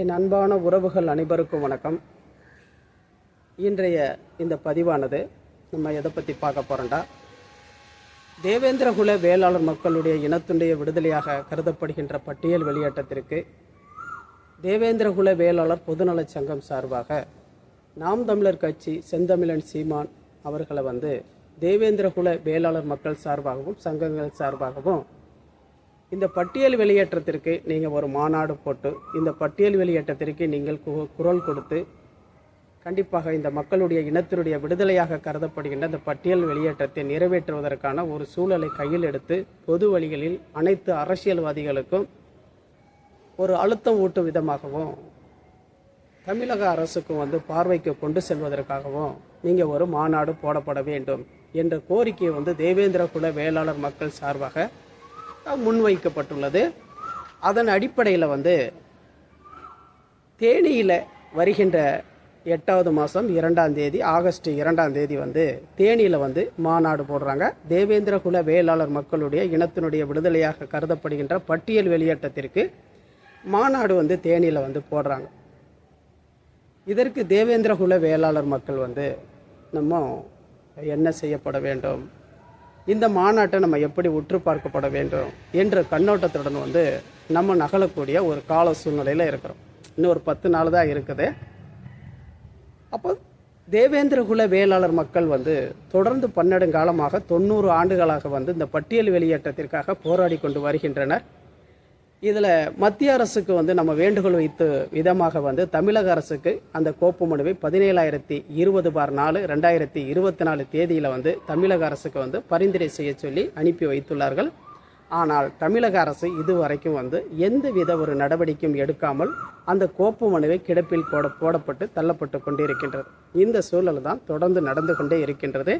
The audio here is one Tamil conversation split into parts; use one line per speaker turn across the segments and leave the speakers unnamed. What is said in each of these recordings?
என் அன்பான உறவுகள் அனைவருக்கும் வணக்கம். இன்றைய இந்த பதிவானது நம்ம எதை பற்றி பார்க்க போகிறோம்டா தேவேந்திரகுல வேளாளர் மக்களுடைய இனத்துடைய விடுதலையாக கருதப்படுகின்ற பட்டியல் வெளியேற்றத்திற்கு தேவேந்திரகுல வேளாளர் பொதுநலச் சங்கம் சார்பாக நாம் தமிழர் கட்சி செந்தமிழன் சீமான் அவர்களை வந்து தேவேந்திரகுல வேளாளர் மக்கள் சார்பாகவும் சங்கங்கள் சார்பாகவும் இந்த பட்டியல் வெளியேற்றத்திற்கு நீங்கள் ஒரு மாநாடு போட்டு இந்த பட்டியல் வெளியேற்றத்திற்கு நீங்கள் கு- குரல் கொடுத்து கண்டிப்பாக இந்த மக்களுடைய இனத்தினுடைய விடுதலையாக கருதப்படுகின்ற இந்த பட்டியல் வெளியேற்றத்தை நிறைவேற்றுவதற்கான ஒரு சூழலை கையில் எடுத்து பொது வழிகளில் அனைத்து அரசியல்வாதிகளுக்கும் ஒரு அழுத்தம் ஊட்டும் விதமாகவும் தமிழக அரசுக்கும் வந்து பார்வைக்கு கொண்டு செல்வதற்காகவும் நீங்கள் ஒரு மாநாடு போடப்பட வேண்டும் என்ற கோரிக்கை வந்து தேவேந்திர குல வேளாளர் மக்கள் சார்பாக முன்வைக்கப்பட்டுள்ளது. அதன் அடிப்படையில் வந்து தேனியில் வருகின்ற எட்டாவது மாதம் இரண்டாம் தேதி ஆகஸ்ட் இரண்டாம் தேதி வந்து தேனியில் வந்து மாநாடு போடுறாங்க. தேவேந்திர குல வேளாளர் மக்களுடைய இனத்தினுடைய விடுதலையாக கருதப்படுகின்ற பட்டியல் வெளியேற்றத்திற்கு மாநாடு வந்து தேனியில் வந்து போடுறாங்க. இதற்கு தேவேந்திரகுல வேளாளர் மக்கள் வந்து நம்ம என்ன செய்யப்பட வேண்டும்? இந்த மாநாட்டை நம்ம எப்படி உற்று பார்க்கப்பட வேண்டும் என்ற கண்ணோட்டத்துடன் வந்து நம்ம நகலக்கூடிய ஒரு கால சூழ்நிலையில் இருக்கிறோம். இன்னும் ஒரு பத்து நாள் தான் இருக்குது. அப்போ தேவேந்திரகுல வேளாளர் மக்கள் வந்து தொடர்ந்து பன்னெடுங்காலமாக தொண்ணூறு ஆண்டுகளாக வந்து இந்த பட்டியல் வெளியேற்றத்திற்காக போராடி கொண்டு வருகின்றனர். இதில் மத்திய அரசுக்கு வந்து நம்ம வேண்டுகோள் வைத்து விதமாக வந்து தமிழக அரசுக்கு அந்த கோப்பு மனுவை பதினேழாயிரத்தி இருபது பார் நாலு ரெண்டாயிரத்தி இருபத்தி நாலு தேதியில் வந்து தமிழக அரசுக்கு வந்து பரிந்துரை செய்ய சொல்லி அனுப்பி வைத்துள்ளார்கள். ஆனால் தமிழக அரசு இதுவரைக்கும் வந்து எந்தவித ஒரு நடவடிக்கையும் எடுக்காமல் அந்த கோப்பு மனுவை கிடப்பில் போட போடப்பட்டு தள்ளப்பட்டு கொண்டிருக்கின்றது. இந்த சூழல் தான் தொடர்ந்து நடந்து கொண்டே இருக்கின்றது.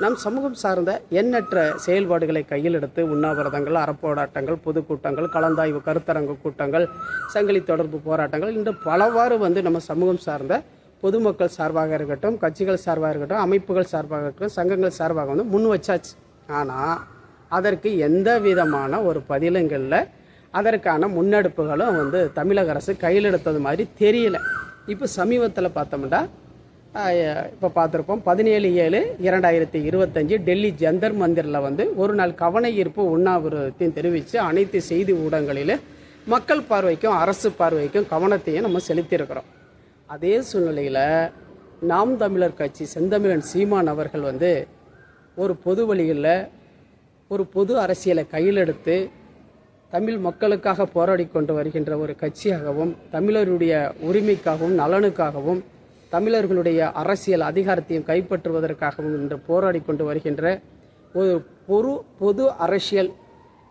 நம் சமூகம் சார்ந்த எண்ணற்ற செயல்பாடுகளை கையில் எடுத்து உண்ணாவிரதங்கள் அறப்போராட்டங்கள் பொதுக்கூட்டங்கள் கலந்தாய்வு கருத்தரங்கு கூட்டங்கள் சங்கிலி தொடர்பு போராட்டங்கள் இன்று பலவாறு வந்து நம்ம சமூகம் சார்ந்த பொதுமக்கள் சார்பாக இருக்கட்டும் கட்சிகள் சார்பாக இருக்கட்டும் அமைப்புகள் சார்பாக இருக்கட்டும் சங்கங்கள் சார்பாக வந்து முன் வச்சாச்சு. ஆனால் அதற்கு எந்த விதமான ஒரு பதிலங்களில் அதற்கான முன்னெடுப்புகளும் வந்து தமிழக அரசு கையில் எடுத்தது மாதிரி தெரியல. இப்போ சமீபத்தில் பார்த்தோம்னா இப்போ பார்த்துருப்போம். பதினேழு ஏழு இரண்டாயிரத்தி இருபத்தஞ்சு டெல்லி ஜந்தர் மந்திரில் வந்து ஒரு நாள் கவன ஈர்ப்பு உண்ணாவிரதத்தையும் தெரிவித்து அனைத்து செய்தி ஊடகங்களில் மக்கள் பார்வைக்கும் அரசு பார்வைக்கும் கவனத்தையும் நம்ம செலுத்தியிருக்கிறோம். அதே சூழ்நிலையில் நாம் தமிழர் கட்சி செந்தமிழன் சீமான் அவர்கள் வந்து ஒரு பொது வழியில் ஒரு பொது அரசியலை கையில் எடுத்து தமிழ் மக்களுக்காக போராடி கொண்டு வருகின்ற ஒரு கட்சியாகவும் தமிழருடைய உரிமைக்காகவும் நலனுக்காகவும் தமிழர்களுடைய அரசியல் அதிகாரத்தையும் கைப்பற்றுவதற்காகவும் இன்று போராடி கொண்டு வருகின்ற ஒரு பொது பொது அரசியல்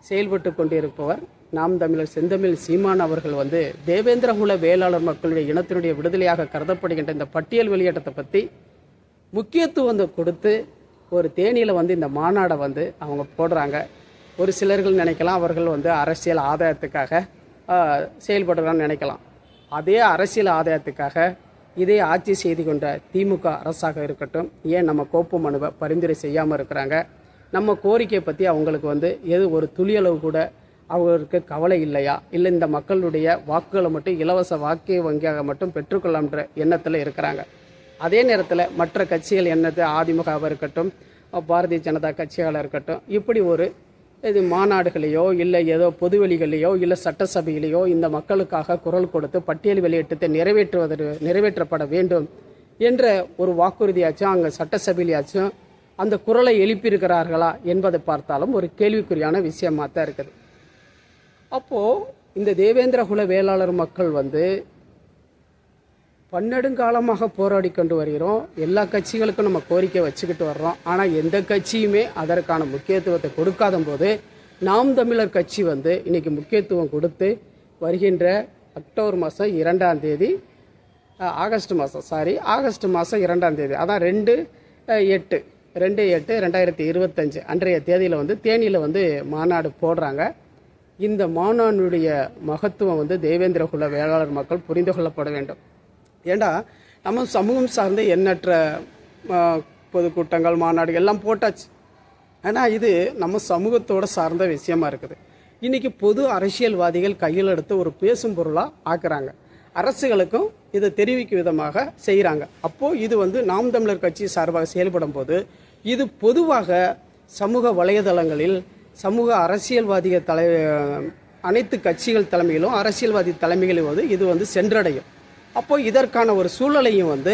செயல்பட்டு கொண்டிருப்பவர் நாம் தமிழர் செந்தமிழ் சீமான் அவர்கள் வந்து தேவேந்திரகுல வேளாளர் மக்களுடைய இனத்தினுடைய விடுதலையாக கருதப்படுகின்ற இந்த பட்டியல் வெளியேற்றத்தை பற்றி முக்கியத்துவம் கொடுத்து ஒரு தேனியில் வந்து இந்த மாநாடை வந்து அவங்க போடுறாங்க. ஒரு சிலர்கள் நினைக்கலாம் அவர்கள் வந்து அரசியல் ஆதாயத்துக்காக செயல்படுறான்னு நினைக்கலாம். அதே அரசியல் ஆதாயத்துக்காக இதே ஆட்சி செய்து கொண்ட திமுக அரசாக இருக்கட்டும் ஏன் நம்ம கோப்பு மனுவை பரிந்துரை செய்யாமல் இருக்கிறாங்க? நம்ம கோரிக்கையை பற்றி அவங்களுக்கு வந்து எது ஒரு துளியளவு கூட அவங்களுக்கு கவலை இல்லையா? இல்லை இந்த மக்களுடைய வாக்குகளை மட்டும் இலவச வாக்கு வங்கியாக மட்டும் பெற்றுக்கொள்ளலாம்ன்ற எண்ணத்தில் இருக்கிறாங்க. அதே நேரத்தில் மற்ற கட்சிகள் என்னது? அதிமுகவாக இருக்கட்டும் பாரதிய ஜனதா கட்சிகளாக இருக்கட்டும் இப்படி ஒரு இது மாநாடுகளையோ இல்லை ஏதோ பொதுவெளிகளையோ இல்லை சட்டசபையிலேயோ இந்த மக்களுக்காக குரல் கொடுத்து பட்டியல் வெளியேற்றத்தை நிறைவேற்றுவதற்கு நிறைவேற்றப்பட வேண்டும் என்ற ஒரு வாக்குறுதியாச்சும் அங்கே சட்டசபையிலேயாச்சும் அந்த குரலை எழுப்பியிருக்கிறார்களா என்பதை பார்த்தாலும் ஒரு கேள்விக்குறியான விஷயமாக தான் இருக்குது. அப்போது இந்த தேவேந்திரகுல வேளாளர் மக்கள் வந்து பன்னெடுங்காலமாக போராடி கொண்டு வருகிறோம். எல்லா கட்சிகளுக்கும் நம்ம கோரிக்கை வச்சுக்கிட்டு வர்றோம். ஆனால் எந்த கட்சியுமே அதற்கான முக்கியத்துவத்தை கொடுக்காத போது நாம் தமிழர் கட்சி வந்து இன்னைக்கு முக்கியத்துவம் கொடுத்து வருகின்ற அக்டோபர் மாதம் இரண்டாம் தேதி ஆகஸ்ட் மாதம் சாரி ஆகஸ்ட் மாதம் இரண்டாம் தேதி அதான் ரெண்டு எட்டு ரெண்டு எட்டு ரெண்டாயிரத்தி இருபத்தஞ்சு அன்றைய தேதியில் வந்து தேனியில் வந்து மாநாடு போடுறாங்க. இந்த மாநாடுடைய மகத்துவம் வந்து தேவேந்திரகுல வேளாளர் மக்கள் புரிந்து கொள்ளப்பட வேண்டும். ஏண்டா நம்ம சமூகம் சார்ந்த எண்ணற்ற பொதுக்கூட்டங்கள் மாநாடு எல்லாம் போட்டாச்சு. ஆனால் இது நம்ம சமூகத்தோட சார்ந்த விஷயமா இருக்குது. இன்னைக்கு பொது அரசியல்வாதிகள் கையில் எடுத்து ஒரு பேசும் பொருளாக ஆக்குறாங்க. அரசுகளுக்கும் இதை தெரிவிக்கும் விதமாக செய்கிறாங்க அப்போது இது வந்து நாம் தமிழர் கட்சி சார்பாக செயல்படும் போது இது பொதுவாக சமூக வலைதளங்களில் சமூக அரசியல்வாதிகள் தலை அனைத்து கட்சிகள் தலைமையிலும் அரசியல்வாதி தலைமைகளில் வந்து இது வந்து சென்றடையும். அப்போ இதற்கான ஒரு சூழலையும் வந்து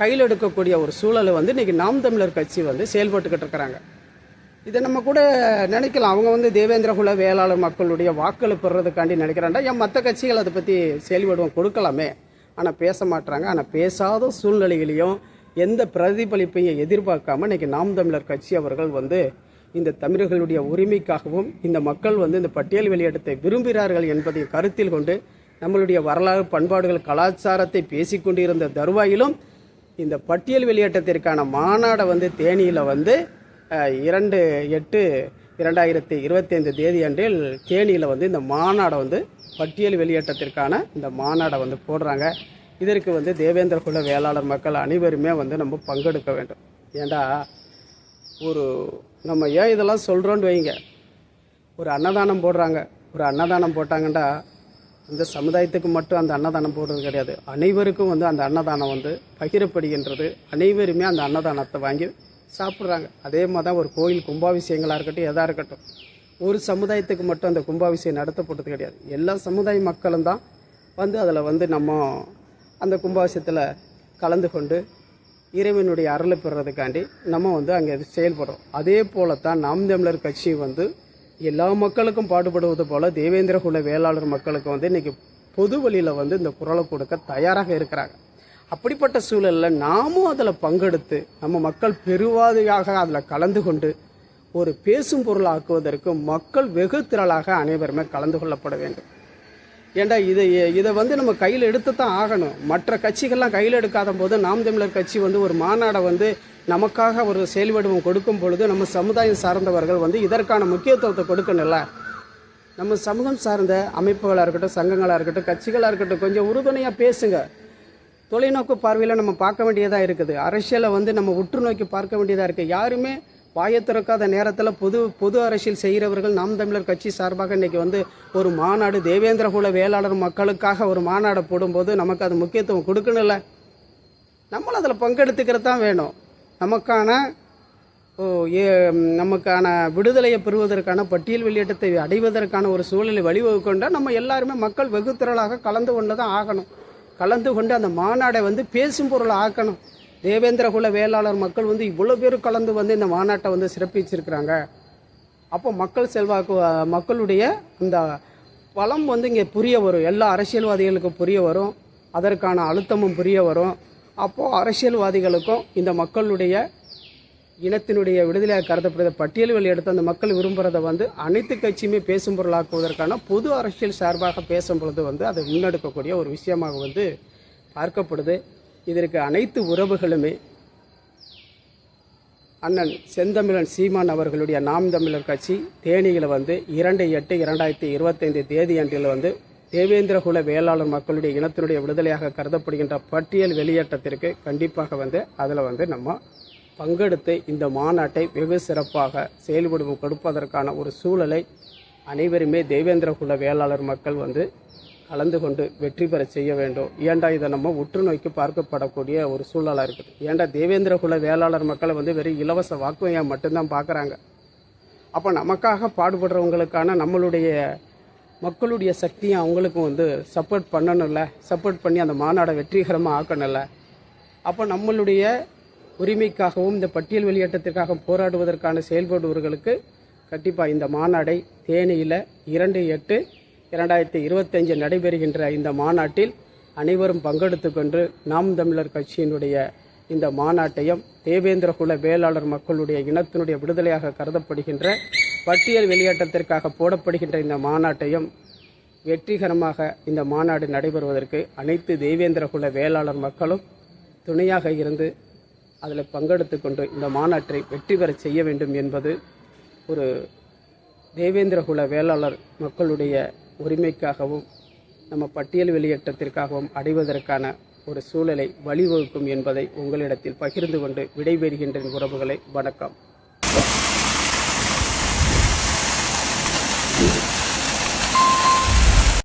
கையில் எடுக்கக்கூடிய ஒரு சூழலை வந்து இன்னைக்கு நாம் தமிழர் கட்சி வந்து செயல்பட்டுக்கிட்டு இருக்கிறாங்க. இதை நம்ம கூட நினைக்கலாம். அவங்க வந்து தேவேந்திரகுல வேளாளர் மக்களுடைய வாக்களை பெறுறதுக்காண்டி நினைக்கிறாண்டா? ஏன் மற்ற கட்சிகள் அதை பற்றி செயல்படுவோம் கொடுக்கலாமே. ஆனால் பேச மாட்டுறாங்க ஆனால் பேசாத சூழ்நிலையிலையும் எந்த பிரதிபலிப்பையும் எதிர்பார்க்காம இன்றைக்கி நாம் தமிழர் கட்சி அவர்கள் வந்து இந்த தமிழர்களுடைய உரிமைக்காகவும் இந்த மக்கள் வந்து இந்த பட்டியல் வெளியிடத்தை விரும்புகிறார்கள் என்பதை கருத்தில் கொண்டு நம்மளுடைய வரலாறு பண்பாடுகள் கலாச்சாரத்தை பேசிக்கொண்டிருந்த தருவாயிலும் இந்த பட்டியல் வெளியேற்றத்திற்கான மாநாடை வந்து தேனியில் வந்து இரண்டு எட்டு இரண்டாயிரத்தி இருபத்தைந்து தேதி அன்றில் தேனியில் வந்து இந்த மாநாடை வந்து பட்டியல் வெளியேற்றத்திற்கான இந்த மாநாடை வந்து போடுறாங்க. இதற்கு வந்து தேவேந்திர குல வேளாளர் மக்கள் அனைவருமே வந்து நம்ம பங்கெடுக்க வேண்டும். ஏண்டா ஒரு நம்ம ஏன் இதெல்லாம் சொல்கிறோன்னு வைங்க. ஒரு அன்னதானம் போடுறாங்க. ஒரு அன்னதானம் போட்டாங்கண்டா இந்த சமுதாயத்துக்கு மட்டும் அந்த அன்னதானம் போடுறது கிடையாது. அனைவருக்கும் வந்து அந்த அன்னதானம் வந்து பகிரப்படுகின்றது. அனைவருமே அந்த அன்னதானத்தை வாங்கி சாப்பிட்றாங்க. அதே மாதிரி தான் ஒரு கோயில் கும்பாபிஷேகங்களாக இருக்கட்டும் எதாக இருக்கட்டும். ஒரு சமுதாயத்துக்கு மட்டும் அந்த கும்பாபிஷேகம் நடத்தப்பட்டது கிடையாது. எல்லா சமுதாய மக்களும் தான் வந்து அதில் வந்து நம்ம அந்த கும்பாபிஷேகத்தில் கலந்து கொண்டு இறைவனுடைய அருளை பெறுறதுக்காண்டி நம்ம வந்து அங்கே செயல்படுறோம். அதே போல தான் நாம் தமிழர் கட்சி வந்து எல்லா மக்களுக்கும் பாடுபடுவது போல தேவேந்திர குல வேளாளர் மக்களுக்கு வந்து இன்னைக்கு பொது வழியில் வந்து இந்த குரலை கொடுக்க தயாராக இருக்கிறாங்க. அப்படிப்பட்ட சூழலில் நாமும் அதில் பங்கெடுத்து நம்ம மக்கள் பெருவாதியாக அதில் கலந்து கொண்டு ஒரு பேசும் பொருள் ஆக்குவதற்கு மக்கள் வெகு திரளாக அனைவருமே கலந்து கொள்ளப்பட வேண்டும். ஏண்டா இதை இதை வந்து நம்ம கையில் எடுத்து தான் ஆகணும். மற்ற கட்சிகள்லாம் கையில் எடுக்காத போது நாம் தமிழர் கட்சி வந்து ஒரு மாநாடை வந்து நமக்காக ஒரு செயல்வடிவம் கொடுக்கும் பொழுது நம்ம சமுதாயம் சார்ந்தவர்கள் வந்து இதற்கான முக்கியத்துவத்தை கொடுக்கணும்ல. நம்ம சமூகம் சார்ந்த அமைப்புகளாக இருக்கட்டும் சங்கங்களாக இருக்கட்டும் கட்சிகளாக இருக்கட்டும் கொஞ்சம் உறுதுணையாக பேசுங்க. தொலைநோக்கு பார்வையில் நம்ம பார்க்க வேண்டியதாக இருக்குது. அரசியலை வந்து நம்ம உற்று நோக்கி பார்க்க வேண்டியதாக இருக்குது யாருமே வாயை திறக்காத நேரத்தில் பொது பொது அரசியல் செய்கிறவர்கள் நாம் தமிழர் கட்சி சார்பாக இன்றைக்கி வந்து ஒரு மாநாடு தேவேந்திரகுல வேளாளர் மக்களுக்காக ஒரு மாநாடை போடும்போது நமக்கு அது முக்கியத்துவம் கொடுக்கணும்ல. நம்மளும் அதில் பங்கெடுத்துக்கிறது தான் வேணும். நமக்கான நமக்கான விடுதலையை பெறுவதற்கான பட்டியல் வெளியேற்றத்தை அடைவதற்கான ஒரு சூழலை வழிவகுக்கொண்டால் நம்ம எல்லாருமே மக்கள் வெகுத்திரளாக கலந்து கொண்டு தான் ஆகணும். கலந்து கொண்டு அந்த மாநாடை வந்து பேசும் பொருள் ஆக்கணும். தேவேந்திரகுல வேளாளர் மக்கள் வந்து இவ்வளோ பேர் கலந்து வந்து இந்த மாநாட்டை வந்து சிறப்பிச்சிருக்கிறாங்க. அப்போ மக்கள் செல்வாக்கு மக்களுடைய இந்த பலம் வந்து இங்கே புரிய வரும். எல்லா அரசியல்வாதிகளுக்கும் புரிய வரும். அதற்கான அழுத்தமும் புரிய வரும். அப்போது அரசியல்வாதிகளுக்கும் இந்த மக்களுடைய இனத்தினுடைய விடுதலையாக கருதப்படுகிற பட்டியல்கள் எடுத்து அந்த மக்கள் விரும்புகிறத வந்து அனைத்து கட்சியுமே பேசும் பொருளாக்குவதற்கான பொது அரசியல் சார்பாக பேசும் பொழுது வந்து அதை முன்னெடுக்கக்கூடிய ஒரு விஷயமாக வந்து பார்க்கப்படுது. இதற்கு அனைத்து உறவுகளுமே அண்ணன் செந்தமிழன் சீமான் அவர்களுடைய நாம் தமிழர் கட்சி தேனியில் வந்து இரண்டு எட்டு இரண்டாயிரத்தி இருபத்தைந்து தேதி அன்றில் வந்து தேவேந்திரகுல வேளாளர் மக்களுடைய இனத்தினுடைய விடுதலையாக கருதப்படுகின்ற பட்டியல் வெளியேற்றத்திற்கு கண்டிப்பாக வந்து அதில் வந்து நம்ம பங்கெடுத்து இந்த மாநாட்டை வெகு சிறப்பாக செயல்படுவோம் கொடுப்பதற்கான ஒரு சூழலை அனைவருமே தேவேந்திரகுல வேளாளர் மக்கள் வந்து கலந்து கொண்டு வெற்றி பெற செய்ய வேண்டும். ஏன்டா இதை நம்ம உற்று நோக்கி பார்க்கப்படக்கூடிய ஒரு சூழலாக இருக்குது. ஏன்டா தேவேந்திர குல வேளாளர் மக்களை வந்து வெறும் இலவச வாக்குமையாக மட்டும்தான் பார்க்குறாங்க? அப்போ நமக்காக பாடுபடுறவங்களுக்கான நம்மளுடைய மக்களுடைய சக்தியை அவங்களுக்கும் வந்து சப்போர்ட் பண்ணணும்ல. சப்போர்ட் பண்ணி அந்த மாநாடை வெற்றிகரமாக ஆக்கணும்ல. அப்போ நம்மளுடைய உரிமைக்காகவும் இந்த பட்டியல் வெளியேற்றத்திற்காக போராடுவதற்கான செயல்படுபவர்களுக்கு கண்டிப்பாக இந்த மாநாடை தேனியில் இரண்டு எட்டு இரண்டாயிரத்தி இருபத்தஞ்சு நடைபெறுகின்ற இந்த மாநாட்டில் அனைவரும் பங்கெடுத்து கொண்டு நாம் தமிழர் கட்சியினுடைய இந்த மாநாட்டையும் தேவேந்திர குல வேளாளர் மக்களுடைய இனத்தினுடைய விடுதலையாக கருதப்படுகின்ற பட்டியல் வெளியேற்றத்திற்காக போடப்படுகின்ற இந்த மாநாட்டையும் வெற்றிகரமாக இந்த மாநாடு நடைபெறுவதற்கு அனைத்து தேவேந்திர குல வேளாளர் மக்களும் துணையாக இருந்து அதில் பங்கெடுத்து கொண்டு இந்த மாநாட்டை வெற்றி பெறச் செய்ய வேண்டும் என்பது ஒரு தேவேந்திரகுல வேளாளர் மக்களுடைய உரிமைக்காகவும் நம்ம பட்டியல் வெளியேற்றத்திற்காகவும் அடைவதற்கான ஒரு சூழலை வழிவகுக்கும் என்பதை உங்களிடத்தில் பகிர்ந்து கொண்டு விடைபெறுகின்ற உறவுகளை. வணக்கம்.